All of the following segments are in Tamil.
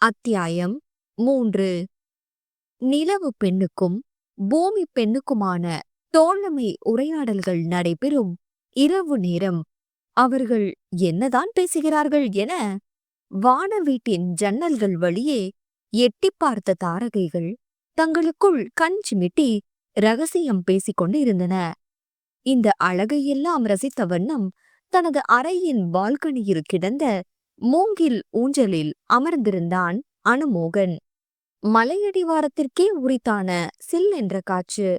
அத்தியாயம் மூன்று. நிலவு பெண்ணுக்கும் பூமி பெண்ணுக்குமான தோழமை உரையாடல்கள் நடைபெறும் இரவு நேரம். அவர்கள் என்னதான் பேசுகிறார்கள் என வான வீட்டின் ஜன்னல்கள் வழியே எட்டிப் பார்த்த தாரகைகள் தங்களுக்குள் கண் சிமிட்டி ரகசியம் பேசிக் இருந்தன இந்த அழகையெல்லாம் ரசித்த வண்ணம் தனது அறையின் பால்கனியில் கிடந்த மூங்கில் ஊஞ்சலில் அமர்ந்திருந்தான் அனுமோகன். மலையடிவாரத்திற்கே உரித்தான சில் என்ற காற்று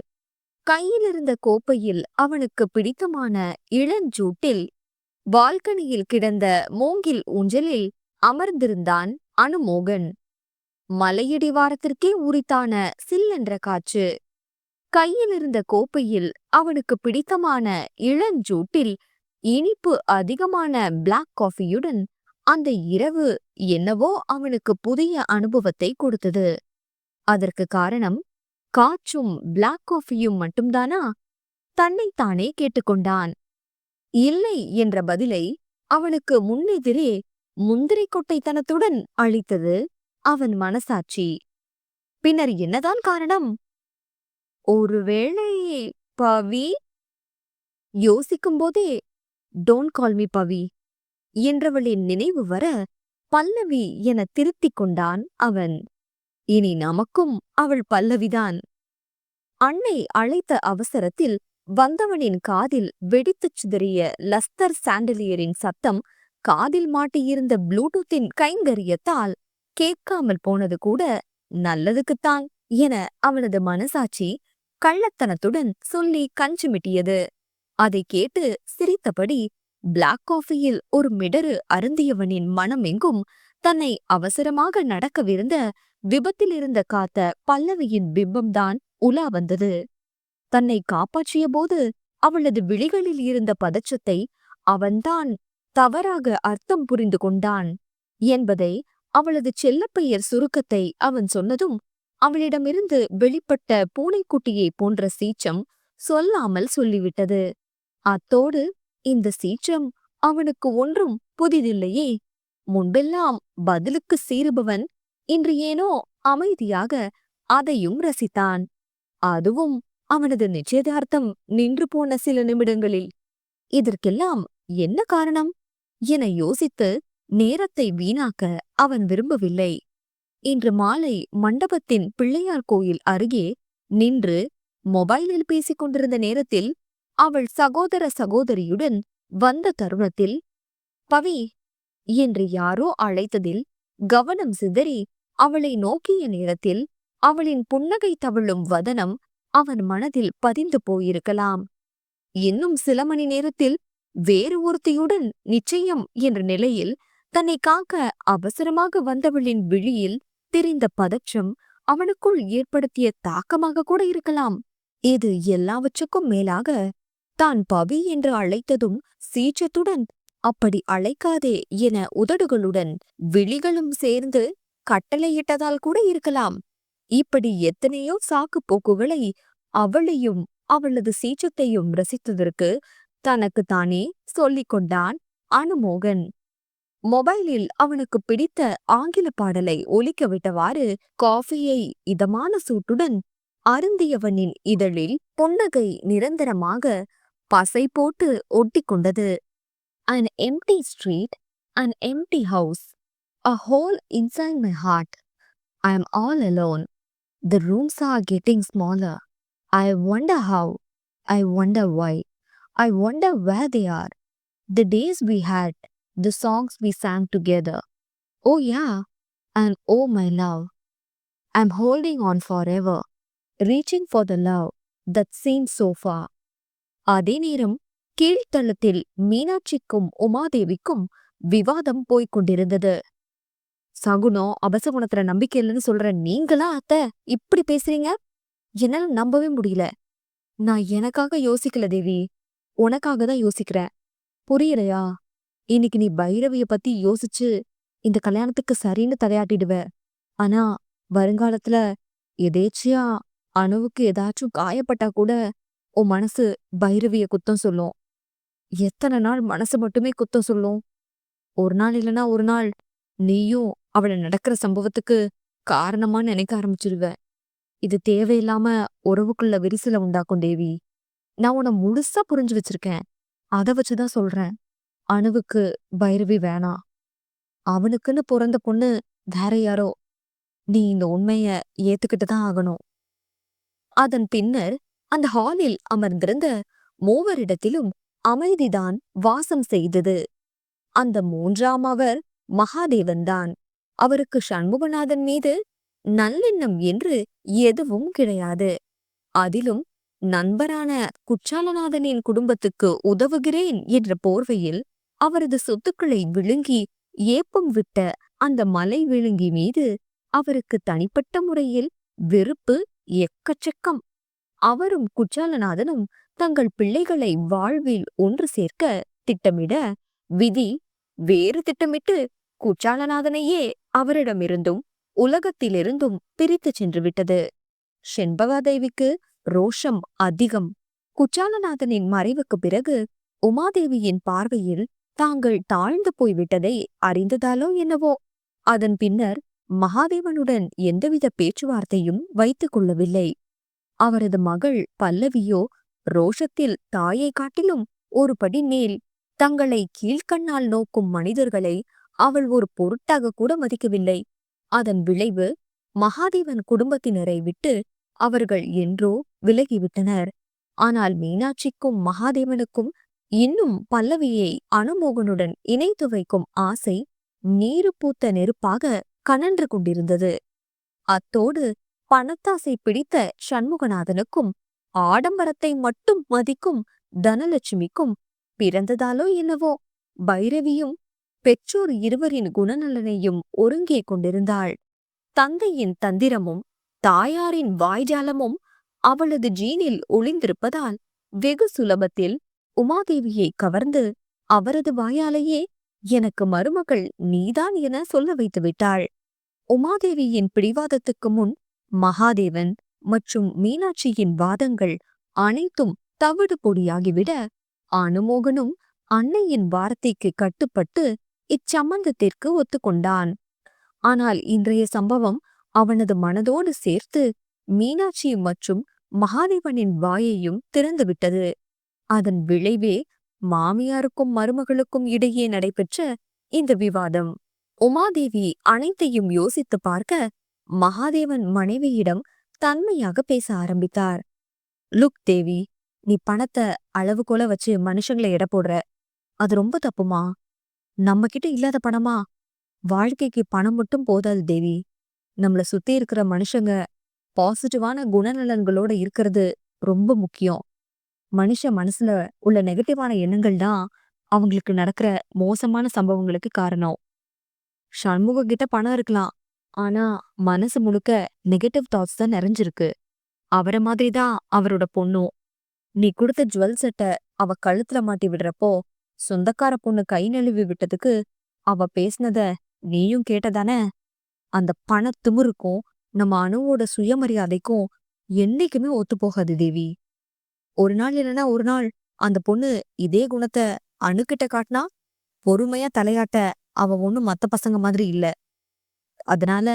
கையிலிருந்த கோப்பையில் அவனுக்கு பிடித்தமான இளஞ்சூட்டில் பால்கனியில் கிடந்த மூங்கில் ஊஞ்சலில் அமர்ந்திருந்தான் அனுமோகன். மலையடிவாரத்திற்கே உரித்தான சில் என்ற காற்று கையிலிருந்த கோப்பையில் அவனுக்கு பிடித்தமான இளஞ்சூட்டில் இனிப்பு அதிகமான பிளாக் காஃபியுடன் அந்த இரவு என்னவோ அவனுக்கு புதிய அனுபவத்தை கொடுத்தது. அதற்கு காரணம் காற்றும் பிளாக் காஃபியும் மட்டும்தானா? தன்னைத்தானே கேட்டுக்கொண்டான். இல்லை என்ற பதிலை அவனுக்கு முன்னெதிரே முந்திரை கொட்டைத்தனத்துடன் அளித்தது அவன் மனசாட்சி. பின்னர் என்னதான் காரணம்? ஒருவேளை பவி? யோசிக்கும்போதே டோன்ட் கால் மீ பவி. என்றவளின் நினைவு வர பல்லவி என திருத்திக் கொண்டான் அவன். இனி நமக்கும் அவள் பல்லவிதான். அன்னை அழைத்த அவசரத்தில் வந்தவனின் காதில் வெடித்துச் சிதறிய லஸ்தர் சாண்டலியரின் சத்தம் காதில் மாட்டியிருந்த ப்ளூடூத்தின் கைங்கரியத்தால் கேட்காமல் போனது கூட நல்லதுக்குத்தான் என அவனது மனசாட்சி கள்ளத்தனத்துடன் சொல்லி கஞ்சுமிட்டியது. அதை கேட்டு சிரித்தபடி பிளாக் காஃபியில் ஒரு மிடரு அருந்தியவனின் மனமெங்கும் தன்னை அவசரமாக நடக்கவிருந்த விபத்திலிருந்த காத்த பல்லவியின் பிம்பம்தான் உலா வந்தது. தன்னை காப்பாற்றிய போது அவளது விழிகளில் இருந்த பதச்சத்தை அவன்தான் தவறாக அர்த்தம் புரிந்து கொண்டான் என்பதை அவளது செல்லப்பெயர் சுருக்கத்தை அவன் சொன்னதும் அவளிடமிருந்து வெளிப்பட்ட பூனைக்குட்டியை போன்ற சீச்சம் சொல்லாமல் சொல்லிவிட்டது. அத்தோடு இந்த சீற்றம் அவனுக்கு ஒன்றும் புதிதில்லையே. முன்பெல்லாம் பதிலுக்கு சீறுபவன் இன்று ஏனோ அமைதியாக அதையும் ரசித்தான். அதுவும் அவனது நிச்சயதார்த்தம் நின்று போன சில நிமிடங்களில். இதற்கெல்லாம் என்ன காரணம்? என யோசித்து நேரத்தை வீணாக்க அவன் விரும்பவில்லை. இன்று மாலை மண்டபத்தின் பிள்ளையார் கோயில் அருகே நின்று மொபைலில் பேசிக் கொண்டிருந்த நேரத்தில் அவள் சகோதர சகோதரியுடன் வந்த தருணத்தில் பவி என்று யாரோ அழைத்ததில் கவனம் சிதறி அவளை நோக்கிய நேரத்தில் அவளின் புன்னகை தவழும் வதனம் அவன் மனதில் பதிந்து போயிருக்கலாம். இன்னும் சில மணி நேரத்தில் வேறு ஒருத்தியுடன் நிச்சயம் என்ற நிலையில் தன்னை காக்க அவசரமாக வந்தவளின் விழியில் தெரிந்த பதற்றம் அவனுக்குள் ஏற்படுத்திய தாக்கமாக கூட இருக்கலாம். இது எல்லாவற்றுக்கும் மேலாக தான் பவி என்று அழைத்ததும் சீற்றத்துடன் அப்படி அழைக்காதே என உதடுகளுடன் விழிகளும் சேர்ந்து கட்டளையிட்டதால் கூட இருக்கலாம். இப்படி எத்தனையோ சாக்கு போக்குகளை அவளையும் அவளது சீற்றத்தையும் ரசித்ததற்கு தனக்கு தானே சொல்லிக் கொண்டான் அனுமோகன். மொபைலில் அவனுக்கு பிடித்த ஆங்கில பாடலை ஒலிக்க விட்டவாறு காஃபியை இதமான சூட்டுடன் அருந்தியவனின் இதழில் புன்னகை நிரந்தரமாக பசை போட்டு ஒட்டிக்கொண்டது an empty street an empty house a hole inside my heart i am all alone the rooms are getting smaller i wonder how i wonder why i wonder where they are the days we had the songs we sang together oh yeah and oh my love i'm holding on forever reaching for the love that seems so far அதே நேரம் கீழ்த்தளத்தில் மீனாட்சிக்கும் உமாதேவிக்கும் விவாதம் போய்க் கொண்டிருந்தது. சகுனம் அபசகுணத்துல நம்பிக்கை இல்லைன்னு சொல்ற நீங்களா அத்த? இப்படி பேசுறீங்க? என்னால நம்பவே முடியல. நான் எனக்காக யோசிக்கல தேவி. உனக்காக தான் யோசிக்கிறேன். புரியலையா இன்னைக்கு நீ பைரவிய பத்தி யோசிச்சு இந்த கல்யாணத்துக்கு சரின்னு தலையாட்டிடுவ. ஆனா வருங்காலத்துல எதேச்சியா அணுவுக்கு ஏதாச்சும் காயப்பட்டா கூட உன் மனசு பைரவிய குத்தம் சொல்லும். எத்தனை நாள் மனசு மட்டுமே குத்தம் சொல்லும்? ஒரு நாள் இல்லனா ஒரு நாள் நீயும் அவளை நடக்கிற சம்பவத்துக்கு காரணமா நினைக்க ஆரம்பிச்சிருவ. இது தேவையில்லாம உறவுக்குள்ள விரிசல உண்டாக்கும் தேவி. நான் உன்னை முழுசா புரிஞ்சு வச்சிருக்கேன். அத வச்சுதான் சொல்றேன். அணுவுக்கு பைரவி வேணாம் அவனுக்குன்னு பிறந்த பொண்ணு வேற யாரோ. நீ இந்த உண்மைய ஏத்துக்கிட்டு தான் ஆகணும். அதன் பின்னர் அந்த ஹாலில் அமர்ந்திருந்த மூவரிடத்திலும் அமைதிதான் வாசம் செய்தது. அந்த மூன்றாம் அவர் மகாதேவன்தான் அவருக்கு சண்முகநாதன் மீது நல்லெண்ணம் என்று எதுவும் கிடையாது. அதிலும் நண்பரான குற்றாலநாதனின் குடும்பத்துக்கு உதவுகிறேன் என்ற போர்வையில் அவரது சொத்துக்களை விழுங்கி ஏப்பம் விட்ட அந்த மலை விழுங்கி மீது அவருக்கு தனிப்பட்ட முறையில் வெறுப்பு எக்கச்சக்கம். அவரும் குற்றாலநாதனும் தங்கள் பிள்ளைகளை வாழ்வில் ஒன்று சேர்க்க திட்டமிட விதி வேறு திட்டமிட்டு குற்றாலநாதனையே அவரிடமிருந்தும் உலகத்திலிருந்தும் பிரித்துச் சென்று விட்டது செண்பகாதேவிக்கு ரோஷம் அதிகம். குற்றாலநாதனின் மறைவுக்கு பிறகு உமாதேவியின் பார்வையில் தாங்கள் தாழ்ந்து போய்விட்டதை அறிந்ததாலோ என்னவோ. அதன் பின்னர் மகாதேவனுடன் எந்தவித பேச்சுவார்த்தையும் வைத்துக் கொள்ளவில்லை. அவரது மகள் பல்லவியோ ரோஷத்தில் தாயை காட்டிலும் ஒரு படி மேல் தங்களை கீழ்க்கண்ணால் நோக்கும் மனிதர்களை அவள் ஒரு பொருட்டாக கூட மதிக்கவில்லை. அதன் விளைவு மகாதேவன் குடும்பத்தினரை விட்டு அவர்கள் என்றோ விலகிவிட்டனர். ஆனால் மீனாட்சிக்கும் மகாதேவனுக்கும் இன்னும் பல்லவியை அனுமோகனுடன் இணைத்து வைக்கும் ஆசை நீரு பூத்த நெருப்பாக கனன்று கொண்டிருந்தது. அத்தோடு பணத்தாசை பிடித்த சண்முகநாதனுக்கும் ஆடம்பரத்தை மட்டும் மதிக்கும் தனலட்சுமிக்கும் பிறந்ததாலோ என்னவோ பைரவியும் பெற்றோர் இருவரின் குணநலனையும் ஒருங்கே கொண்டிருந்தாள். தந்தையின் தந்திரமும் தாயாரின் வாய்ஜாலமும் அவளது ஜீனில் ஒளிந்திருப்பதால் வெகு சுலபத்தில் உமாதேவியை கவர்ந்து அவரது வாயாலேயே எனக்கு மருமகள் நீதான் என சொல்ல வைத்து விட்டாள் உமாதேவியின் பிடிவாதத்துக்கு முன் மகாதேவன் மற்றும் மீனாட்சியின் வாதங்கள் அனைத்தும் தவிடு பொடியாகிவிட அனுமோகனும் அன்னையின் வார்த்தைக்கு கட்டுப்பட்டு இச்சம்பந்தத்திற்கு ஒத்துக்கொண்டான். ஆனால் இன்றைய சம்பவம் அவனது மனதோடு சேர்த்து மீனாட்சி மற்றும் மகாதேவனின் வாயையும் திறந்துவிட்டது. அதன் விளைவே மாமியாருக்கும் மருமகளுக்கும் இடையே நடைபெற்ற இந்த விவாதம். உமாதேவி அனைத்தையும் யோசித்து பார்க்க மகாதேவன் மனைவியிடம் தன்மையாக பேச ஆரம்பித்தார். லுக் தேவி நீ பணத்தை அளவுகோல வச்சு மனுஷங்களை எடை போடுற. அது ரொம்ப தப்புமா? நம்ம கிட்ட இல்லாத பணமா? வாழ்க்கைக்கு பணம் மட்டும் போதாது தேவி. நம்மள சுத்தி இருக்கிற மனுஷங்க பாசிட்டிவான குணநலன்களோட இருக்கிறது ரொம்ப முக்கியம். மனுஷ மனசுல உள்ள நெகட்டிவான எண்ணங்கள் தான் அவங்களுக்கு நடக்கிற மோசமான சம்பவங்களுக்கு காரணம். சண்முக கிட்ட பணம் இருக்கலாம். ஆனா மனசு முழுக்க நெகட்டிவ் தாட்ஸ் தான் நிறைஞ்சிருக்கு. அவர மாதிரி தான் அவரோட பொண்ணும். நீ கொடுத்த ஜுவல் செட்டை அவ கழுத்துல மாட்டி விடுறப்போ சொந்தக்கார பொண்ணு கை நழுவி விட்டதுக்கு அவ பேசினத நீயும் கேட்டதானே? அந்த பண திமிருக்கும் நம்ம அணுவோட சுயமரியாதைக்கும் என்னைக்குமே ஒத்து போகாது தேவி. ஒரு நாள் இல்லைன்னா ஒரு நாள் அந்த பொண்ணு இதே குணத்தை அணுக்கிட்ட காட்டினா பொறுமையா தலையாட்ட அவ ஒண்ணும் மத்த பசங்க மாதிரி இல்ல. அதனால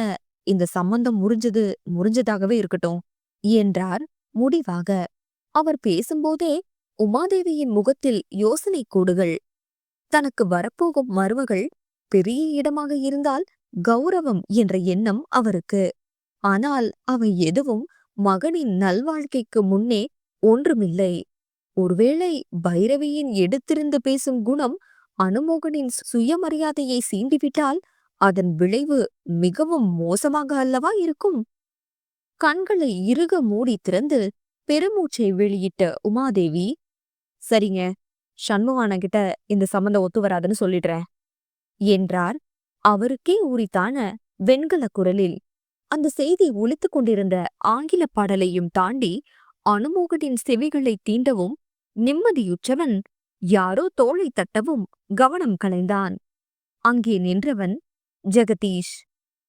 இந்த சம்பந்தம் முறிஞ்சது முறிஞ்சதாகவே இருக்கட்டும் என்றார். முடிவாக அவர் பேசும்போதே உமாதேவியின் முகத்தில் யோசனை கூடுகள். தனக்கு வரப்போகும் மருமகள் பெரிய இடமாக இருந்தால் கௌரவம் என்ற எண்ணம் அவருக்கு. ஆனால் அவை எதுவும் மகனின் நல்வாழ்க்கைக்கு முன்னே ஒன்றுமில்லை. ஒருவேளை பைரவியின் எடுத்திருந்து பேசும் குணம் அனுமோகனின் சுயமரியாதையை சீண்டிவிட்டால் அதன் விளைவு மிகவும் மோசமாக அல்லவா இருக்கும்? கண்களை இறுக மூடி திறந்து பெருமூச்சை வெளியிட்ட உமாதேவி சரிங்க சண்முகானங்கிட்ட இந்த சம்பந்தம் ஒத்து வராதுன்னு சொல்லிடுறேன் என்றார். அவருக்கே உரித்தான வெண்கல குரலில் அந்த செய்தி ஒழித்து கொண்டிருந்த ஆங்கில பாடலையும் தாண்டி அனுமோகனின் செவிகளை தீண்டவும் நிம்மதியுற்றவன் யாரோ தோளை தட்டவும் கவனம் கலைந்தான். அங்கே நின்றவன் ஜெகதீஷ்.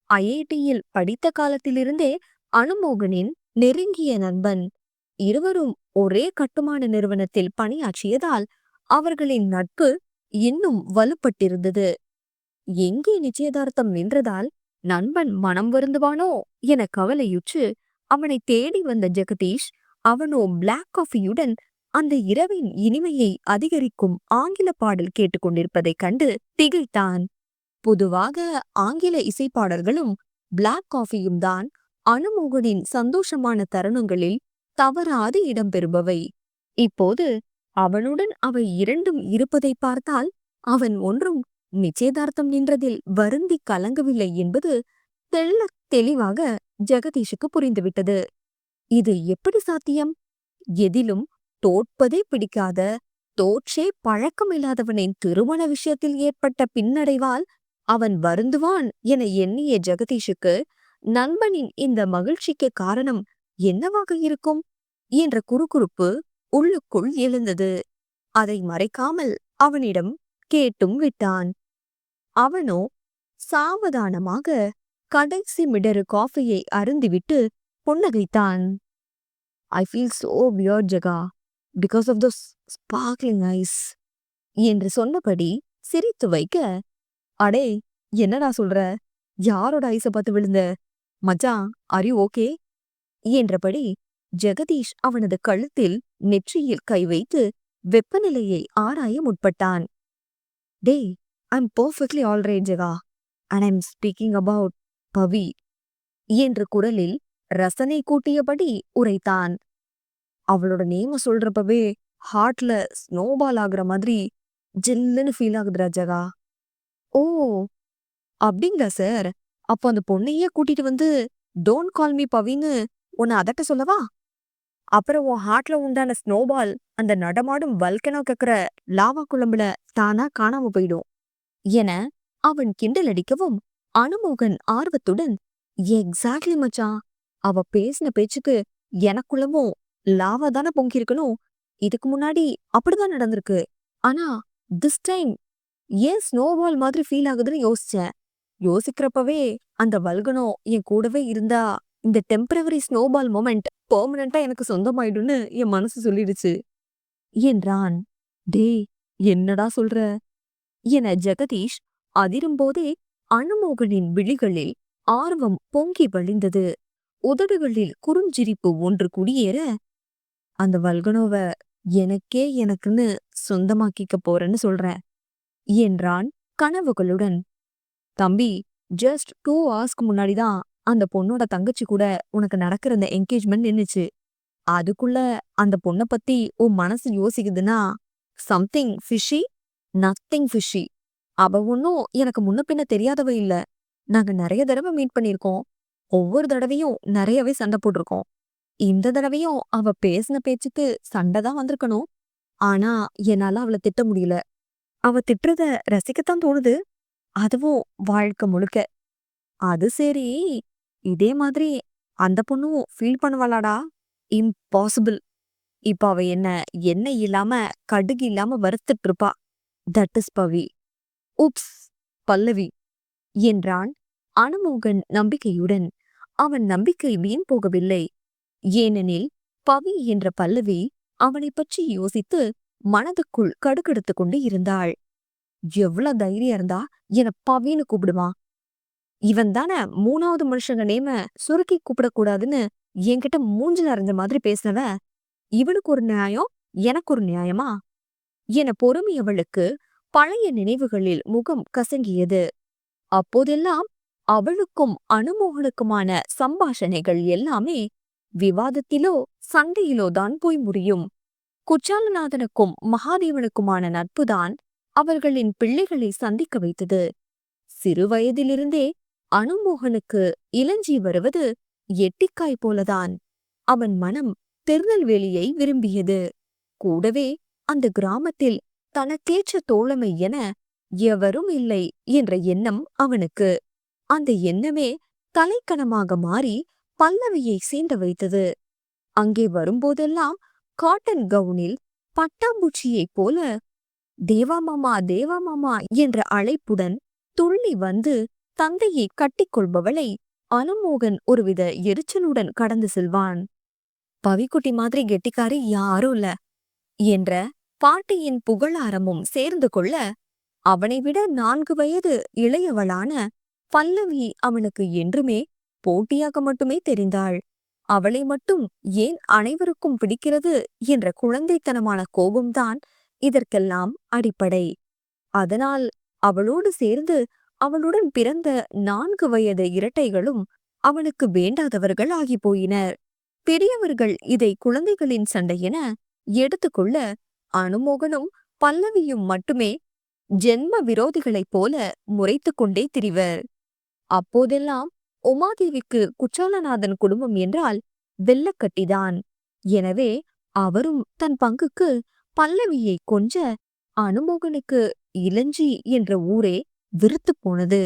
ஐஐடியில் படித்த காலத்திலிருந்தே அனுமோகனின் நெருங்கிய நண்பன். இருவரும் ஒரே கட்டுமான நிறுவனத்தில் பணியாற்றியதால் அவர்களின் நட்பு இன்னும் வலுப்பட்டிருந்தது. எங்கே நிச்சயதார்த்தம் நின்றதால் நண்பன் மனம் வருந்துவானோ என கவலையுற்று அவனை தேடி வந்த ஜெகதீஷ் அவனோ பிளாக் காஃபியுடன் அந்த இரவின் இனிமையை அதிகரிக்கும் ஆங்கில பாடல் கேட்டுக்கொண்டிருப்பதைக் கண்டு திகைத்தான். பொதுவாக ஆங்கில இசைப்பாடல்களும் பிளாக் காஃபியும் தான் அனுமோகனின் சந்தோஷமான தருணங்களில் தவறாது இடம்பெறுபவை. இப்போது அவனுடன் அவை இரண்டும் இருப்பதை பார்த்தால் அவன் ஒன்றும் நிச்சயதார்த்தம் நின்றதில் வருந்தி கலங்கவில்லை என்பது தெள்ளத் தெளிவாக ஜெகதீஷுக்கு புரிந்துவிட்டது. இது எப்படி சாத்தியம்? எதிலும் தோற்பதே பிடிக்காத தோற்றே பழக்கமில்லாதவனின் திருமண விஷயத்தில் ஏற்பட்ட பின்னடைவால் அவன் வருந்துவான் என எண்ணிய ஜெகதீஷுக்கு நண்பனின் இந்த மகிழ்ச்சிக்கு காரணம் என்னவாக இருக்கும்? என்ற குறுகுறுப்பு உள்ளுக்குள் எழுந்தது. அதை மறைக்காமல் அவனிடம் கேட்டும் விட்டான். அவனோ சாவதானமாக கடைசி மிடரு காஃபியை அருந்திவிட்டு புன்னகைத்தான். I feel so weird Jaga. Because of the sparkling eyes என்று சொன்னபடி சிரித்து வைக்க அடே என்னடா சொல்ற? யாரோட ஐஸ பார்த்து விழுந்த? மச்சான் அரி ஓகே என்றபடி ஜெகதீஷ் அவனது கழுத்தில் நெற்றியில் கை வைத்து வெப்பநிலையை ஆராய முற்பட்டான். டேய் I'm perfectly alright Jega and I'm speaking about Pavi என்ற குரலில் ரசனை கூட்டியபடி உரைத்தான். அவளோட நேம சொல்றப்பவே ஹார்ட்ல ஸ்னோபால் ஆகுற மாதிரி ஜில்லுன்னு ஃபீல் ஆகுதுடா ஜெகா. ஓ! அப்படிங்களா சார்? அப்போ அந்த பொண்ணையே கூட்டிட்டு வந்து டோன்ட் கால் மீ பவின்னு உன்னை அதட்ட சொல்லவா? அப்புறம் உன் ஹார்ட்ல உண்டான ஸ்னோபால் அந்த நடமாடும் வல்கனோ கக்கிற லாவா குழம்புல தானா காணாம போயிடும். என அவன் கிண்டல் அடிக்கவும் அனுமோகன் ஆர்வத்துடன் எக்ஸாக்ட்லி மச்சான். அவ பேசின பேச்சுக்கு எனக்குள்ளவும் லாவா தானே பொங்கியிருக்கணும். இதுக்கு முன்னாடி அப்படிதான் நடந்திருக்கு. ஆனா திஸ் டைம் ஏன் ஸ்னோபால் மாதிரி ஃபீல் ஆகுதுன்னு யோசிச்சேன். யோசிக்கிறப்பவே அந்த வல்கனோ என் கூடவே இருந்தா இந்த டெம்பரவரி ஸ்னோபால் மொமெண்ட் பெர்மனண்டா எனக்கு சொந்தமாயிடும்னு என் மனசு சொல்லிடுச்சு. என்றான் டேய் என்னடா சொல்ற? என ஜெகதீஷ் அதிரும்போதே அனுமோகனின் விழிகளில் ஆர்வம் பொங்கி வழிந்தது. உதடுகளில் குறுஞ்சிரிப்பு ஒன்று குடியேற அந்த வல்கனோவ எனக்கே எனக்குன்னு சொந்தமாக்கிக்க போறேன்னு சொல்றேன். என்றான் கனவுகளுடன். தம்பி ஜஸ்ட் டூ ஹவர்ஸ்க்கு முன்னாடிதான் அந்த பொண்ணோட தங்கச்சி கூட உனக்கு நடக்கிற அந்த என்கேஜ்மெண்ட் நின்னுச்சு. அதுக்குள்ள அந்த பொண்ணை பத்தி உன் மனசு யோசிக்குதுன்னா சம்திங் ஃபிஷி நத்திங் ஃபிஷி அவ ஒன்னும் எனக்கு முன்ன பின்ன தெரியாதவ இல்ல. நாங்க நிறைய தடவை மீட் பண்ணிருக்கோம் ஒவ்வொரு தடவையும் நிறையவே சண்டை போட்டிருக்கோம். இந்த தடவையும் அவ பேசின பேச்சுக்கு சண்டை தான் வந்திருக்கணும். ஆனா என்னால அவளை திட்ட முடியல. அவ திட்டுறத ரசிக்கத்தான் தோணுது. அதுவும் வாழ்க்கை முழுக்க. அது சரி இதே மாதிரி அந்த பொண்ணும் ஃபீல் பண்ணுவாளாடா? இம்பாசிபிள் இப்ப அவ என்ன எண்ணெய் இல்லாம கடுகு இல்லாம வறுத்துட்டு இருப்பா தட் இஸ் பவி. உப்ஸ் பல்லவி. என்றான் அனுமோகன் நம்பிக்கையுடன். அவன் நம்பிக்கை வீண் போகவில்லை. ஏனெனில் பவி என்ற பல்லவி அவனைப் பற்றி யோசித்து மனதுக்குள் கடுக்கெடுத்துக் கொண்டு இருந்தாள். எவ்வளவு தைரியம் இருந்தா என பவின்னு கூப்பிடுவான் இவன் தானே மூணாவது மனுஷங்க நேம சுருக்கி கூப்பிடக்கூடாதுன்னு என்கிட்ட மூஞ்சு நிறைஞ்ச மாதிரி பேசினவ? இவனுக்கு ஒரு நியாயம் எனக்கு ஒரு நியாயமா? என பொறுமையவளுக்கு பழைய நினைவுகளில் முகம் கசங்கியது. அப்போதெல்லாம் அவளுக்கும் அனுமோகனுக்குமான சம்பாஷணைகள் எல்லாமே விவாதத்திலோ சண்டையிலோ தான் போய் முடியும். குற்றாலநாதனுக்கும் மகாதேவனுக்குமான நட்புதான் அவர்களின் பிள்ளைகளை சந்திக்க வைத்தது. சிறுவயதிலிருந்தே அனுமோகனுக்கு இளஞ்சி வருவது எட்டிக்காய் போலதான். அவன் மனம் திருநெல்வேலியை விரும்பியது. கூடவே அந்த கிராமத்தில் தனக்கேற்ற தோழமை என எவரும் இல்லை என்ற எண்ணம் அவனுக்கு. அந்த எண்ணமே தலைக்கணமாக மாறி பல்லவியை சீண்ட வைத்தது. அங்கே வரும்போதெல்லாம் காட்டன் கவுனில் பட்டாம்பூச்சியைப் போல தேவா மாமா தேவா மாமா என்ற அழைப்புடன் துள்ளி வந்து தந்தையை கட்டிக்கொள்பவளை அனுமோகன் ஒருவித எரிச்சலுடன் கடந்து செல்வான். பவிக்குட்டி மாதிரி கெட்டிக்காரி யாரும் இல்ல என்ற பாட்டியின் புகழாரமும் சேர்ந்து கொள்ள அவனை விட நான்கு வயது இளையவளான பல்லவி அவனுக்கு என்றுமே போட்டியாக மட்டுமே தெரிந்தாள். அவளை மட்டும் ஏன் அனைவருக்கும் பிடிக்கிறது என்ற குழந்தைத்தனமான கோபம்தான் இதற்கெல்லாம் அடிப்படை. அதனால் அவளோடு சேர்ந்து அவளுடன் பிறந்த நான்கு வயது இரட்டைகளும் அவனுக்கு வேண்டாதவர்கள் ஆகி போயினர். பெரியவர்கள் இதை குழந்தைகளின் சண்டை என எடுத்துக்கொள்ள அனுமோகனும் பல்லவியும் மட்டுமே ஜென்ம விரோதிகளைப் போல முறைத்துக் கொண்டே திரிவர். அப்போதெல்லாம் உமாதேவிக்கு குற்றாலநாதன் குடும்பம் என்றால் வெள்ளக்கட்டிதான். எனவே அவரும் தன் பங்குக்கு பல்லவியை கொஞ்ச அனுமோகனுக்கு இளஞ்சி என்ற ஊரே விருத்துப் போனது.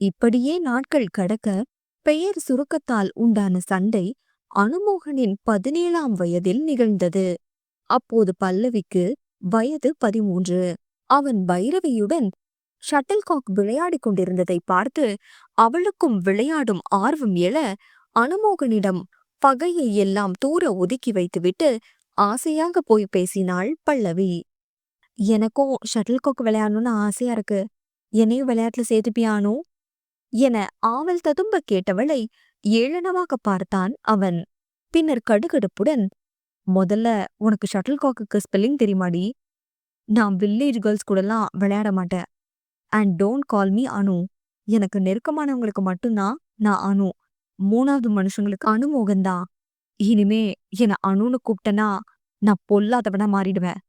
இப்படியே நாட்கள் கடக்க பெயர் சுருக்கத்தால் உண்டான சண்டை அனுமோகனின் பதினேழாம் வயதில் நிகழ்ந்தது. அப்போது பல்லவிக்கு வயது பதிமூன்று. அவன் பைரவியுடன் ஷட்டில்காக் விளையாடிக் கொண்டிருந்ததை பார்த்து அவளுக்கும் விளையாடும் ஆர்வம் எழ அனுமோகனிடம் பகையை எல்லாம் தூர ஒதுக்கி வைத்துவிட்டு ஆசையாக போய் பேசினாள் பல்லவி. எனக்கும் ஷட்டில்காக் விளையாடணும்னு ஆசையா இருக்கு. என்னையும் விளையாட்டுல சேர்த்துப்பியானோ என ஆவல் ததும்ப கேட்டவளை ஏளனமாக பார்த்தான் அவன். பின்னர் கடுகடுப்புடன் முதல்ல உனக்கு ஷட்டில்காக்குக்கு ஸ்பெல்லிங் தெரியுமாடி? நான் வில்லேஜ் கேர்ள்ஸ் கூடலாம் விளையாட மாட்டேன். And don't call me Anu எனக்கு நெருக்கமானவங்களுக்கு மட்டும்தான் நான் அனு. மூணாவது மனுஷங்களுக்கு அனுமோகன்தான் இனிமே என்னை அணுன்னு கூப்பிட்டனா நான் பொல்லாதவனா மாறிடுவேன்.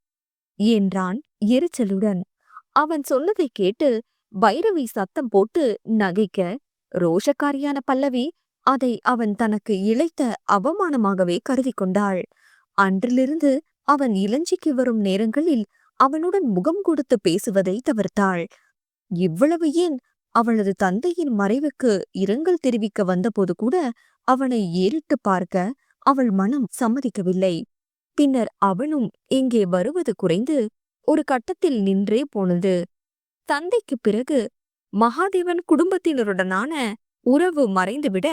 என்றான் எரிச்சலுடன். அவன் சொன்னதை கேட்டு பைரவி சத்தம் போட்டு நகைக்க ரோஷக்காரியான பல்லவி அதை அவன் தனக்கு இழைத்த அவமானமாகவே கருதி கொண்டாள். அன்றிலிருந்து அவன் இளஞ்சிக்கு வரும் நேரங்களில் அவனுடன் முகம் கொடுத்து பேசுவதை தவிர்த்தாள். இவ்வளவு ஏன் அவளது தந்தையின் மறைவுக்கு இரங்கல் தெரிவிக்க வந்தபோது கூட அவனை ஏறிட்டு பார்க்க அவள் மனம் சம்மதிக்கவில்லை. பின்னர் அவனும் இங்கே வருவது குறைந்து ஒரு கட்டத்தில் நின்றே போனது. தந்தைக்கு பிறகு மகாதேவன் குடும்பத்தினருடனான உறவு மறைந்துவிட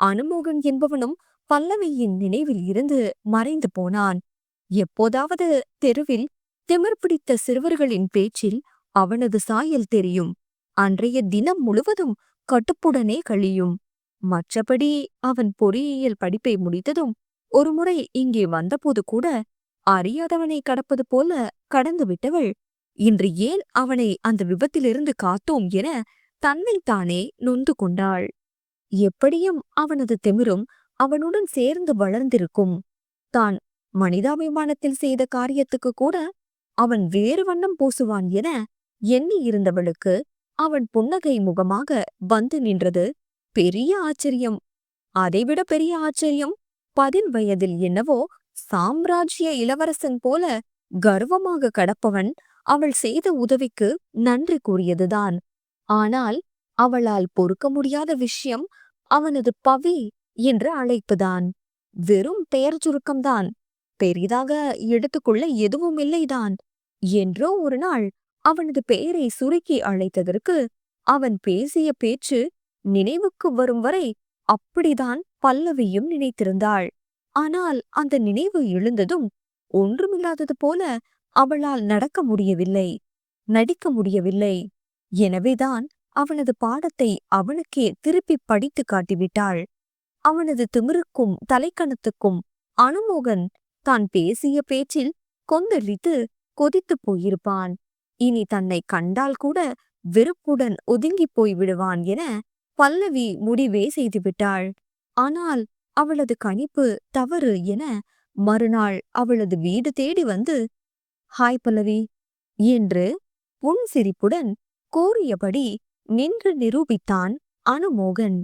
அனுமோகன் என்பவனும் பல்லவியின் நினைவில் இருந்து மறைந்து போனான். எப்போதாவது தெருவில் திமிர் பிடித்த சிறுவர்களின் பேச்சில் அவனது சாயல் தெரியும். அன்றைய தினம் முழுவதும் கட்டுப்புடனே கழியும். மற்றபடி அவன் பொறியியல் படிப்பை முடித்ததும் ஒருமுறை இங்கே வந்தபோது கூட அறியாதவனை கடப்பது போல கடந்து விட்டவள் இன்று ஏன் அவனை அந்த விபத்திலிருந்து காத்தோம் என தன்னைத்தானே நொந்து கொண்டாள். எப்படியும் அவனது திமிரும் அவனுடன் சேர்ந்து வளர்ந்திருக்கும். தான் மனிதாபிமானத்தில் செய்த காரியத்துக்கு கூட அவன் வேறு வண்ணம் பூசுவான் என எண்ணி இருந்தவளுக்கு அவன் புன்னகை முகமாக வந்து நின்றது. பெரிய ஆச்சரியம். அதைவிட பெரிய ஆச்சரியம். பதின் வயதில் என்னவோ சாம்ராஜ்ய இளவரசன் போல கர்வமாக கடப்பவன் அவள் செய்த உதவிக்கு நன்றி கூறியதுதான். ஆனால் அவளால் பொறுக்க முடியாத விஷயம் அவனது பவி என்ற அழைப்புதான். வெறும் பெயர் சுருக்கம்தான். பெரிதாக எடுத்துக்கொள்ள எதுவும் இல்லைதான். என்றோ ஒரு நாள் அவனது பெயரை சுருக்கி அழைத்ததற்கு அவன் பேசிய பேச்சு நினைவுக்கு வரும் வரை அப்படிதான் பல்லவியும் நினைத்திருந்தாள். ஆனால் அந்த நினைவு எழுந்ததும் ஒன்றுமில்லாதது போல அவளால் நடக்க முடியவில்லை நடிக்க முடியவில்லை. எனவேதான் அவனது பாடத்தை அவனுக்கே திருப்பி படித்து காட்டிவிட்டாள். அவனது திமிருக்கும் தலைக்கணத்துக்கும் அனுமோகன் தான் பேசிய பேச்சில் கொந்தளித்து கொதித்துப் போயிருப்பான். இனி தன்னை கண்டால் கூட வெறுப்புடன் ஒதுங்கிப் போய் விடுவான் என பல்லவி முடிவே செய்துவிட்டாள் ஆனால் அவளது கணிப்பு தவறு என மறுநாள் அவளது வீடு தேடி வந்து ஹாய் பல்லவி என்று புன்சிரிப்புடன் கோரியபடி நின்று நிரூபித்தான் அனுமோகன்.